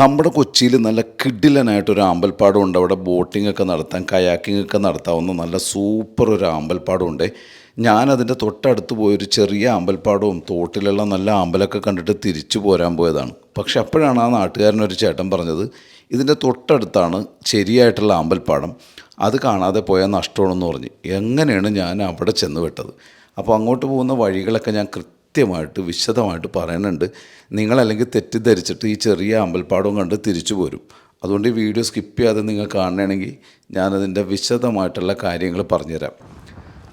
നമ്മുടെ കൊച്ചിയിൽ നല്ല കിഡിലനായിട്ടൊരു അമ്പൽപ്പാടം ഉണ്ട് അവിടെ ബോട്ടിംഗ് ഒക്കെ നടത്താൻ കയാക്കിംഗ് ഒക്കെ നടത്താവുന്ന നല്ല സൂപ്പർ ഒരു അമ്പൽപ്പാടം ഉണ്ട് ഞാനതിന്റെ തൊട്ടടുത്ത് പോയൊരു ചെറിയ അമ്പൽപ്പാടവും തോട്ടിലുള്ള നല്ല അമ്പലമൊക്കെ കണ്ടിട്ട് തിരിച്ചു പോരാൻ പോയതാണ്. പക്ഷെ അപ്പോഴാണ് ആ നാട്ടുകാരനൊരു ചേട്ടൻ പറഞ്ഞത് ഇതിന്റെ തൊട്ടടുത്താണ് ശരിയായിട്ടുള്ള അമ്പൽപ്പാടം അത് കാണാതെ പോയാൽ നഷ്ടമാണെന്ന് പറഞ്ഞ്. എങ്ങനെയാണ് ഞാൻ അവിടെ ചെന്ന് വിട്ടത്? അപ്പോൾ അങ്ങോട്ട് പോകുന്ന വഴികളൊക്കെ ഞാൻ കൃത്യമായിട്ട് വിശദമായിട്ട് പറയുന്നുണ്ട്. നിങ്ങളല്ലെങ്കിൽ തെറ്റിദ്ധരിച്ചിട്ട് ഈ ചെറിയ അമ്പൽപ്പാടവും കണ്ട് തിരിച്ചു പോരും. അതുകൊണ്ട് ഈ വീഡിയോ സ്കിപ്പ് ചെയ്യാതെ നിങ്ങൾ കാണണമെങ്കിൽ ഞാനതിന്റെ വിശദമായിട്ടുള്ള കാര്യങ്ങൾ പറഞ്ഞുതരാം.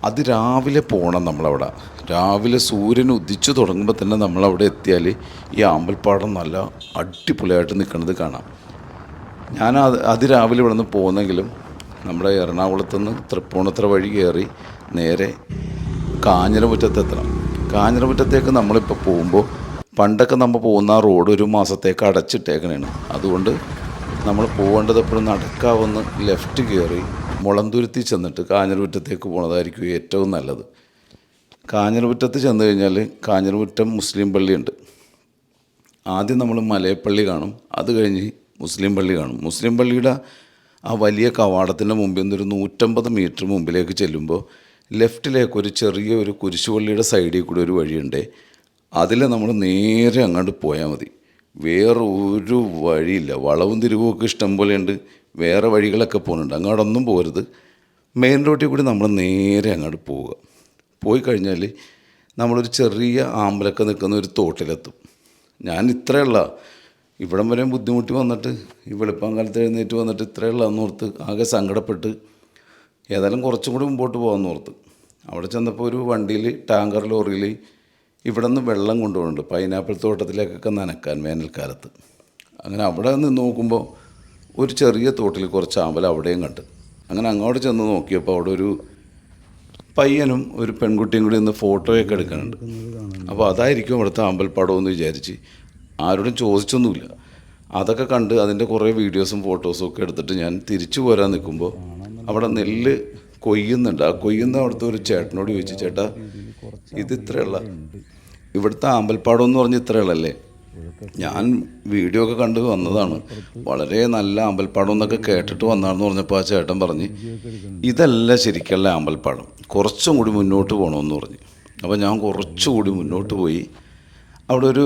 അത് രാവിലെ പോകണം നമ്മളവിടെ. രാവിലെ സൂര്യൻ ഉദിച്ചു തുടങ്ങുമ്പോൾ തന്നെ നമ്മളവിടെ എത്തിയാൽ ഈ അമ്പൽപ്പാടം നല്ല അടിപൊളിയായിട്ട് നിൽക്കുന്നത് കാണാം. ഞാൻ അത് അതിരാവിലെ ഇവിടെ നിന്ന് പോകുന്നെങ്കിലും നമ്മുടെ എറണാകുളത്ത് നിന്ന് തൃപ്പൂണിത്തറ വഴി കയറി നേരെ കാഞ്ഞിരമുറ്റത്തെത്തണം കാഞ്ഞിരമുറ്റത്തേക്ക് നമ്മളിപ്പോൾ പോകുമ്പോൾ പണ്ടൊക്കെ നമ്മൾ പോകുന്ന റോഡ് ഒരു മാസത്തേക്ക് അടച്ചിട്ടേക്കണേണ്. അതുകൊണ്ട് നമ്മൾ പോകേണ്ടത് എപ്പോഴും നടക്കാവുന്ന ലെഫ്റ്റ് കയറി മുളന്തുരുത്തി ചെന്നിട്ട് കാഞ്ഞിരമുറ്റത്തേക്ക് പോണതായിരിക്കും ഏറ്റവും നല്ലത്. കാഞ്ഞിരമുറ്റത്ത് ചെന്ന് കഴിഞ്ഞാൽ കാഞ്ഞിരമുറ്റം മുസ്ലിം പള്ളിയുണ്ട്. ആദ്യം നമ്മൾ മലയപ്പള്ളി കാണും. അത് കഴിഞ്ഞ് മുസ്ലിം പള്ളി കാണും. മുസ്ലിം പള്ളിയുടെ ആ വലിയ കവാടത്തിന്റെ മുമ്പിൽ നിന്നൊരു നൂറ്റമ്പത് മീറ്റർ മുമ്പിലേക്ക് ചെല്ലുമ്പോൾ ലെഫ്റ്റിലേക്ക് ഒരു ചെറിയ ഒരു കുരിശുപള്ളിയുടെ സൈഡിൽ കൂടി ഒരു വഴിയുണ്ട്. അതിൽ നമ്മൾ നേരെ അങ്ങോട്ട് പോയാൽ മതി. വേറെ ഒരു വഴിയില്ല. വളവും തിരിവുമൊക്കെ ഇഷ്ടം പോലെയുണ്ട്. വേറെ വഴികളൊക്കെ പോകുന്നുണ്ട്. അങ്ങോട്ടൊന്നും പോരുത്. മെയിൻ റോഡിൽ കൂടി നമ്മൾ നേരെ അങ്ങോട്ട് പോവുക. പോയി കഴിഞ്ഞാൽ നമ്മളൊരു ചെറിയ ആമ്പലൊക്കെ നിൽക്കുന്ന ഒരു തോട്ടിലെത്തും. ഞാൻ ഇത്രയുള്ള ഇവിടം വരെ ബുദ്ധിമുട്ടി വന്നിട്ട് ഈ വെളുപ്പം കാലത്ത് എഴുന്നേറ്റ് വന്നിട്ട് ഇത്രയുള്ള എന്നോർത്ത് ആകെ സങ്കടപ്പെട്ട് ഏതായാലും കുറച്ചും കൂടി മുമ്പോട്ട് പോകാമെന്ന് ഓർത്ത്. അവിടെ ചെന്നപ്പോൾ ഒരു വണ്ടിയിൽ ടാങ്കർ ലോറിയിൽ ഇവിടെ നിന്ന് വെള്ളം കൊണ്ടുപോകുന്നുണ്ട്. പൈനാപ്പിൾ തോട്ടത്തിലേക്കൊക്കെ നനക്കാൻ വേനൽക്കാലത്ത്. അങ്ങനെ അവിടെ നിന്ന് നോക്കുമ്പോൾ ഒരു ചെറിയ തോട്ടിൽ കുറച്ച് ആമ്പൽ അവിടെയും കണ്ട്. അങ്ങനെ അങ്ങോട്ട് ചെന്ന് നോക്കിയപ്പോൾ അവിടെ ഒരു പയ്യനും ഒരു പെൺകുട്ടിയും കൂടി ഇന്ന് ഫോട്ടോയൊക്കെ എടുക്കുന്നുണ്ട്. അപ്പോൾ അതായിരിക്കും അവിടുത്തെ അമ്പൽപ്പടം എന്ന് വിചാരിച്ച് ആരോടും ചോദിച്ചൊന്നുമില്ല. അതൊക്കെ കണ്ട് അതിന്റെ കുറേ വീഡിയോസും ഫോട്ടോസും ഒക്കെ എടുത്തിട്ട് ഞാൻ തിരിച്ചു പോരാൻ നിൽക്കുമ്പോൾ അവിടെ നെല്ല് കൊയ്യുന്നുണ്ട്. ആ കൊയ്യുന്ന അവിടുത്തെ ഒരു ചേട്ടനോട് ചോദിച്ചു ചേട്ടാ ഇത് ഇത്രയുള്ള ഇവിടുത്തെ ആമ്പൽപ്പാടം എന്ന് പറഞ്ഞ് ഇത്രയുള്ളല്ലേ ഞാൻ വീഡിയോ ഒക്കെ കണ്ട് വന്നതാണ്. വളരെ നല്ല ആമ്പൽപ്പാടം എന്നൊക്കെ കേട്ടിട്ട് വന്നാണെന്ന് പറഞ്ഞപ്പോൾ ആ ചേട്ടൻ പറഞ്ഞ് ഇതല്ല ശരിക്കുള്ള ആമ്പൽപ്പാടം. കുറച്ചും കൂടി മുന്നോട്ട് പോകണമെന്ന് പറഞ്ഞു. അപ്പോൾ ഞാൻ കുറച്ചുകൂടി മുന്നോട്ട് പോയി. അവിടെ ഒരു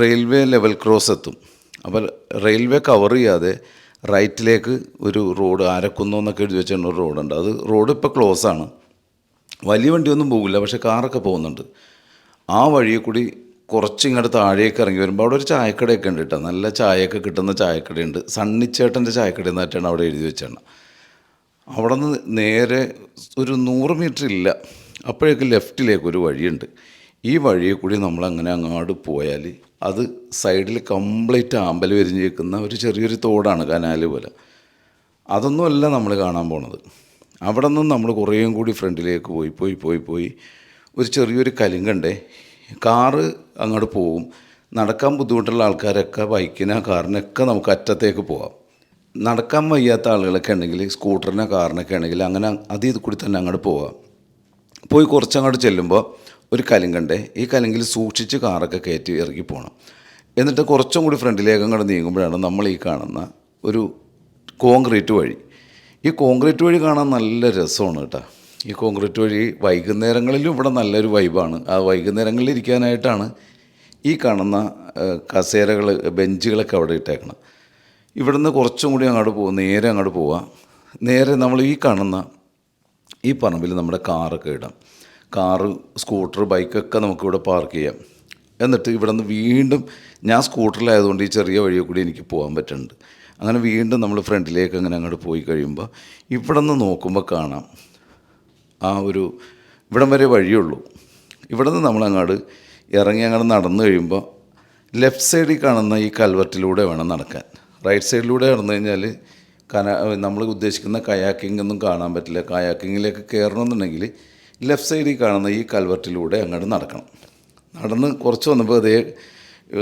റെയിൽവേ ലെവൽ ക്രോസ് എത്തും. അപ്പോൾ റെയിൽവേ കവർ ചെയ്യാതെ റൈറ്റിലേക്ക് ഒരു റോഡ് ആരക്കുന്നോ എന്നൊക്കെ എഴുതി വെച്ചിട്ടുണ്ട് ഒരു റോഡുണ്ട്. അത് റോഡ് ഇപ്പോൾ ക്ലോസ് ആണ്. വലിയ വണ്ടിയൊന്നും പോകില്ല പക്ഷേ കാറൊക്കെ പോകുന്നുണ്ട്. ആ വഴിയിൽ കൂടി കുറച്ച് ഇങ്ങോട്ട് താഴേക്ക് ഇറങ്ങി വരുമ്പോൾ അവിടെ ഒരു ചായക്കടയൊക്കെ ഉണ്ട് കേട്ടോ. നല്ല ചായയൊക്കെ കിട്ടുന്ന ചായക്കടയുണ്ട്. സണ്ണിച്ചേട്ടന്റെ ചായക്കട എന്നായിട്ടാണ് അവിടെ എഴുതി വെച്ചാണ്. അവിടെ നിന്ന് നേരെ ഒരു നൂറ് മീറ്റർ ഇല്ല. അപ്പോഴേക്ക് ലെഫ്റ്റിലേക്ക് ഒരു വഴിയുണ്ട്. ഈ വഴിയിൽ കൂടി നമ്മൾ അങ്ങനെ അങ്ങോട്ട് പോയാൽ അത് സൈഡിൽ കംപ്ലീറ്റ് ആമ്പൽ വിരിഞ്ഞ് നിൽക്കുന്ന ഒരു ചെറിയൊരു തോടാണ് കനാല് പോലെ. അതൊന്നുമല്ല നമ്മൾ കാണാൻ പോണത്. അവിടെ നിന്ന് നമ്മൾ കുറേയും കൂടി ഫ്രണ്ടിലേക്ക് പോയി പോയി പോയി പോയി. ഒരു ചെറിയൊരു കലിങ്കണ്ടേ. കാറ് അങ്ങോട്ട് പോവും. നടക്കാൻ ബുദ്ധിമുട്ടുള്ള ആൾക്കാരൊക്കെ ബൈക്കിനോ കാറിനൊക്കെ നമുക്ക് അറ്റത്തേക്ക് പോവാം. നടക്കാൻ വയ്യാത്ത ആളുകളൊക്കെ ഉണ്ടെങ്കിൽ സ്കൂട്ടറിനോ കാറിനൊക്കെ ആണെങ്കിൽ അങ്ങനെ അതിൽ കൂടി തന്നെ അങ്ങോട്ട് പോവാം. പോയി കുറച്ചങ്ങോട്ട് ചെല്ലുമ്പോൾ ഒരു കലിങ്കണ്ടേ ഈ കലിങ്കിൽ സൂക്ഷിച്ച് കാറൊക്കെ കയറ്റി ഇറക്കി പോകണം എന്നിട്ട് കുറച്ചും കൂടി ഫ്രണ്ടിലേക്ക് അങ്ങോട്ട് നീങ്ങുമ്പോഴാണ് നമ്മൾ ഈ കാണുന്ന ഒരു കോൺക്രീറ്റ് വഴി. ഈ കോൺക്രീറ്റ് വഴി കാണാൻ നല്ല രസമാണ് കേട്ടോ. ഈ കോൺക്രീറ്റ് വഴി വൈകുന്നേരങ്ങളിലും ഇവിടെ നല്ലൊരു വൈബാണ്. ആ വൈകുന്നേരങ്ങളിൽ ഇരിക്കാനായിട്ടാണ് ഈ കാണുന്ന കസേരകൾ ബെഞ്ചുകളൊക്കെ അവിടെ ഇട്ടേക്കണം ഇവിടുന്ന് കുറച്ചും കൂടി അങ്ങോട്ട് പോകും നേരെ അങ്ങോട്ട് പോവാം. നേരെ നമ്മൾ ഈ കാണുന്ന ഈ പറമ്പിൽ നമ്മുടെ കാറൊക്കെ ഇടാം. കാറ് സ്കൂട്ടർ ബൈക്കൊക്കെ നമുക്കിവിടെ പാർക്ക് ചെയ്യാം. എന്നിട്ട് ഇവിടെ നിന്ന് വീണ്ടും ഞാൻ സ്കൂട്ടറിലായതുകൊണ്ട് ഈ ചെറിയ വഴിയിൽ കൂടി എനിക്ക് പോകാൻ പറ്റുന്നുണ്ട്. അങ്ങനെ വീണ്ടും നമ്മൾ ഫ്രണ്ടിലേക്ക് അങ്ങനെ അങ്ങോട്ട് പോയി കഴിയുമ്പോൾ ഇവിടെ നിന്ന് നോക്കുമ്പോൾ കാണാം. ആ ഒരു ഇവിടം വരെ വഴിയുള്ളൂ ഇവിടെ നിന്ന് നമ്മളങ്ങോട്ട് ഇറങ്ങി അങ്ങോട്ട് നടന്നു കഴിയുമ്പോൾ ലെഫ്റ്റ് സൈഡിൽ കാണുന്ന ഈ കൽവറ്റിലൂടെ വേണം നടക്കാൻ. റൈറ്റ് സൈഡിലൂടെ നടന്നു കഴിഞ്ഞാൽ കന നമ്മൾ ഉദ്ദേശിക്കുന്ന കയാക്കിംഗ് ഒന്നും കാണാൻ പറ്റില്ല. കയാക്കിങ്ങിലേക്ക് കയറണമെന്നുണ്ടെങ്കിൽ ലെഫ്റ്റ് സൈഡിൽ കാണുന്ന ഈ കൽവർട്ടിലൂടെ അങ്ങോട്ട് നടക്കണം. നടന്ന് കുറച്ച് വന്നപ്പോൾ അതേ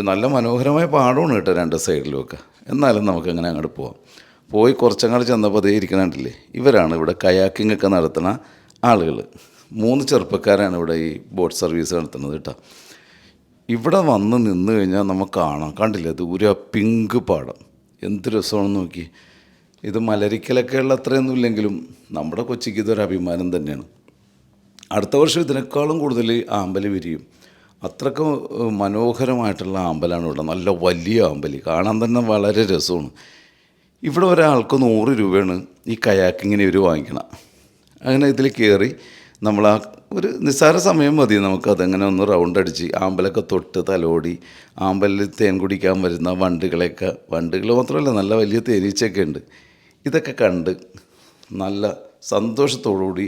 നല്ല മനോഹരമായ പാടമാണ് കേട്ടോ രണ്ട് സൈഡിലുമൊക്കെ. എന്നാലും നമുക്ക് അങ്ങനെ അങ്ങോട്ട് പോവാം. പോയി കുറച്ചങ്ങോട്ട് ചെന്നപ്പോൾ അതേ ഇരിക്കണുണ്ടല്ലേ ഇവരാണ് ഇവിടെ കയാക്കിംഗ് ഒക്കെ നടത്തുന്ന ആളുകൾ. മൂന്ന് ചെറുപ്പക്കാരാണ് ഇവിടെ ഈ ബോട്ട് സർവീസ് നടത്തുന്നത് കേട്ടോ. ഇവിടെ വന്ന് നിന്ന് കഴിഞ്ഞാൽ നമുക്ക് കാണാം. കണ്ടില്ലേ? ദൂരെ പിങ്ക് പാടം. എന്ത് രസമാണെന്ന് നോക്കി. ഇത് മലരിക്കലൊക്കെ ഉള്ള അത്രയൊന്നും ഇല്ലെങ്കിലും നമ്മുടെ കൊച്ചിക്ക് ഇതൊരു അഭിമാനം തന്നെയാണ്. അടുത്ത വർഷം ഇതിനേക്കാളും കൂടുതൽ ആമ്പൽ വിരിയും. അത്രക്കും മനോഹരമായിട്ടുള്ള ആമ്പലാണ് ഇവിടെ. നല്ല വലിയ ആമ്പലി. കാണാൻ തന്നെ വളരെ രസമാണ്. ഇവിടെ ഒരാൾക്ക് നൂറ് രൂപയാണ് ഈ കയാക്കിങ്ങിന് ഇവർ വാങ്ങിക്കണം അങ്ങനെ ഇതിൽ കയറി നമ്മൾ ആ ഒരു നിസ്സാര സമയം മതി നമുക്ക് അതങ്ങനെ ഒന്ന് റൗണ്ട് അടിച്ച് ആമ്പലൊക്കെ തൊട്ട് തലോടി ആമ്പലിൽ തേൻ കുടിക്കാൻ വരുന്ന വണ്ടുകളെയൊക്കെ വണ്ടുകൾ മാത്രമല്ല നല്ല വലിയ തേനീച്ചയൊക്കെ ഉണ്ട്. ഇതൊക്കെ കണ്ട് നല്ല സന്തോഷത്തോടുകൂടി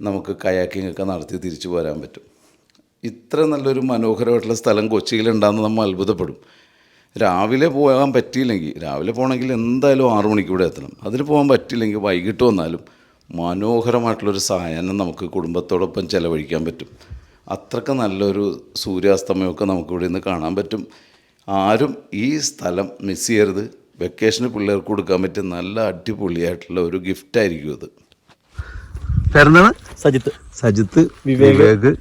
നമുക്ക് കയാക്കിംഗ് ഒക്കെ നടത്തി തിരിച്ചു പോരാൻ പറ്റും. ഇത്ര നല്ലൊരു മനോഹരമായിട്ടുള്ള സ്ഥലം കൊച്ചിയിലുണ്ടാകുന്ന നമ്മൾ അത്ഭുതപ്പെടും. രാവിലെ പോകാൻ പറ്റിയില്ലെങ്കിൽ രാവിലെ പോകണമെങ്കിൽ എന്തായാലും ആറു മണിക്ക് ഇവിടെ എത്തണം. അതിന് പോകാൻ പറ്റിയില്ലെങ്കിൽ വൈകിട്ട് വന്നാലും മനോഹരമായിട്ടുള്ളൊരു സായാഹ്നം നമുക്ക് കുടുംബത്തോടൊപ്പം ചിലവഴിക്കാൻ പറ്റും. അത്രയ്ക്ക് നല്ലൊരു സൂര്യാസ്തമയമൊക്കെ നമുക്ക് ഇവിടെ നിന്ന് കാണാൻ പറ്റും. ആരും ഈ സ്ഥലം മിസ് ചെയ്യരുത്. വെക്കേഷന് പിള്ളേർക്ക് കൊടുക്കാൻ പറ്റിയ നല്ല അടിപൊളിയായിട്ടുള്ള ഒരു ഗിഫ്റ്റായിരിക്കും ഇത് പേരെന്താണ്? സജിത്ത്. സജിത്ത് വിവേക്. വിവേക്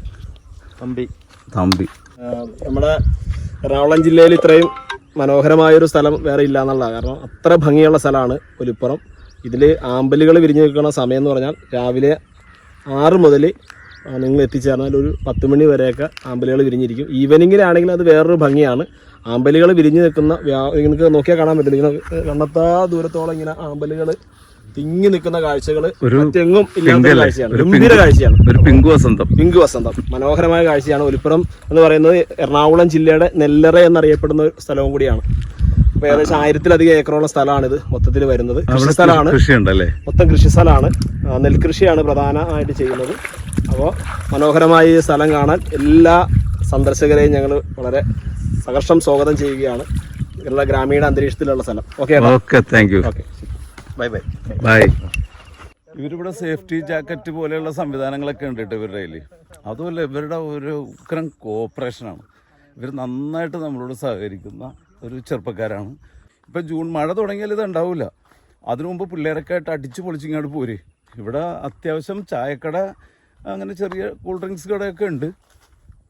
തമ്പി. തമ്പി. നമ്മുടെ എറണാകുളം ജില്ലയിൽ ഇത്രയും മനോഹരമായൊരു സ്ഥലം വേറെ ഇല്ല എന്നുള്ളതാണ് കാരണം അത്ര ഭംഗിയുള്ള സ്ഥലമാണ് ഒലിപ്പുറം. ഇതിൽ ആമ്പലുകൾ വിരിഞ്ഞു നിൽക്കുന്ന സമയം എന്ന് പറഞ്ഞാൽ രാവിലെ ആറ് മുതൽ നിങ്ങൾ എത്തിച്ചേർന്നാൽ ഒരു പത്ത് മണി വരെയൊക്കെ ആമ്പലുകൾ വിരിഞ്ഞിരിക്കും. ഈവനിങ്ങിലാണെങ്കിൽ അത് വേറൊരു ഭംഗിയാണ്. ആമ്പലുകൾ വിരിഞ്ഞു നിൽക്കുന്ന വ്യാ- നിങ്ങൾക്ക് നോക്കിയാൽ കാണാൻ പറ്റില്ല ഇങ്ങനെ കണ്ണത്താ ദൂരത്തോളം ഇങ്ങനെ ആമ്പലുകൾ തിങ്ങി നിൽക്കുന്ന കാഴ്ചകൾ തെങ്ങും ഇല്ലാത്ത കാഴ്ചയാണ്. ഗംഭീര. കാഴ്ചയാണ്. ഒരു പിങ്ക് വസന്തം. പിങ്ക് വസന്തം. മനോഹരമായ കാഴ്ചയാണ് ഒലിപ്പുറം എന്ന് പറയുന്നത് എറണാകുളം ജില്ലയുടെ നെല്ലറ എന്നറിയപ്പെടുന്ന ഒരു സ്ഥലവും കൂടിയാണ്. അപ്പൊ ഏകദേശം ആയിരത്തിലധികം ഏക്കറോളം സ്ഥലമാണ് ഇത് മൊത്തത്തിൽ വരുന്നത് കൃഷി സ്ഥലമാണ് മൊത്തം കൃഷി സ്ഥലമാണ് നെൽകൃഷിയാണ് പ്രധാനമായിട്ട് ചെയ്യുന്നത്. അപ്പോൾ മനോഹരമായ ഈ സ്ഥലം കാണാൻ എല്ലാ സന്ദർശകരെയും ഞങ്ങൾ വളരെ സഹർഷം സ്വാഗതം ചെയ്യുകയാണ്. കേരള ഗ്രാമീണ അന്തരീക്ഷത്തിലുള്ള സ്ഥലം. Okay okay thank you. Okay. Bye bye bye ഇവരിവിടെ സേഫ്റ്റി ജാക്കറ്റ് പോലെയുള്ള സംവിധാനങ്ങളൊക്കെ ഉണ്ട് കേട്ടോ ഇവരുടെ കയ്യിൽ അതുമല്ല ഇവരുടെ ഒരു ഉഗ്രം കോപ്പറേഷനാണ് ഇവർ നന്നായിട്ട് നമ്മളോട് സഹകരിക്കുന്ന ഒരു ചെറുപ്പക്കാരാണ്. ഇപ്പം ജൂൺ മഴ തുടങ്ങിയാൽ ഇത് ഉണ്ടാവില്ല അതിനു മുമ്പ് പിള്ളേരൊക്കെ ആയിട്ട് അടിച്ച് പൊളിച്ചിങ്ങോട്ട് പോരെ. ഇവിടെ അത്യാവശ്യം ചായക്കട അങ്ങനെ ചെറിയ കൂൾ ഡ്രിങ്ക്സ് കടയൊക്കെ ഉണ്ട്.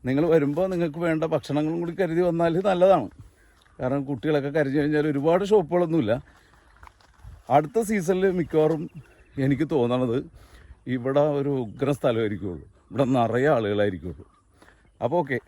നിങ്ങൾ വരുമ്പോൾ നിങ്ങൾക്ക് വേണ്ട ഭക്ഷണങ്ങളും കൂടി കരുതി വന്നാൽ നല്ലതാണ്. കാരണം കുട്ടികളൊക്കെ കരുതി കഴിഞ്ഞാൽ ഒരുപാട് ഷോപ്പുകളൊന്നുമില്ല. അടുത്ത സീസണിൽ മിക്കവാറും എനിക്ക് തോന്നണത് ഇവിടെ ഒരു ഉഗ്ര സ്ഥലമായിരിക്കുള്ളൂ. ഇവിടെ നിറയെ ആളുകളായിരിക്കുള്ളൂ. അപ്പോൾ ഓക്കെ